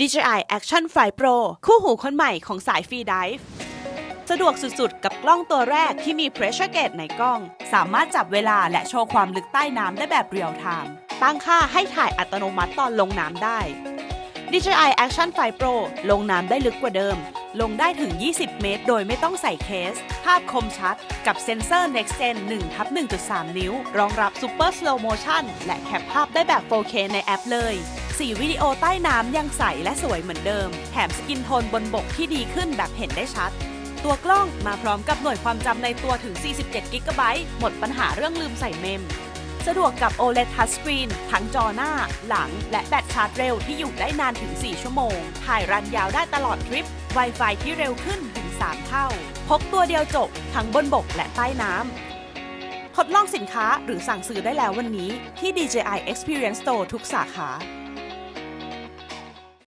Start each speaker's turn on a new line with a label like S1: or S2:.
S1: DJI Action Fly Pro คู่หูคนใหม่ของสายฟรีไดฟ์สะดวกสุดๆ กับกล้องตัวแรกที่มี Pressure Gauge ในกล้อง สามารถจับเวลาและโชว์ความลึกใต้น้ำได้แบบเรียลไทม์ตั้งค่าให้ถ่ายอัตโนมัติตอนลงน้ำได้ DJI Action Fly Pro ลงน้ำได้ลึกกว่าเดิม ลงได้ถึง 20 เมตร โดยไม่ต้องใส่เคส ภาพคมชัด กับเซ็นเซอร์ Next Gen 1ทับ1.3 นิ้ว รองรับ Super Slow Motion และแคปภาพได้แบบ 4K ในแอปเลย สีวิดีโอใต้น้ำยังใสและสวยเหมือนเดิม แถมสกินโทนบนบกที่ดีขึ้นแบบเห็นได้ชัด ตัวกล้องมาพร้อมกับหน่วยความจำในตัวถึง 47 กิกะไบต์หมดปัญหาเรื่องลืมใส่เมม สะดวกกับ OLED Touchscreen ทั้งจอหน้า หลัง และแบตชาร์จเร็วที่อยู่ได้นานถึง 4 ชั่วโมง ถ่ายรันยาวได้ตลอดทริป Wi-Fi ที่เร็วขึ้นถึง 3 เท่า พกตัวเดียวจบ ทั้งบนบกและใต้น้ำทดลองสินค้าหรือสั่งซื้อได้แล้ววันนี้ที่ DJI Experience Store ทุกสาขา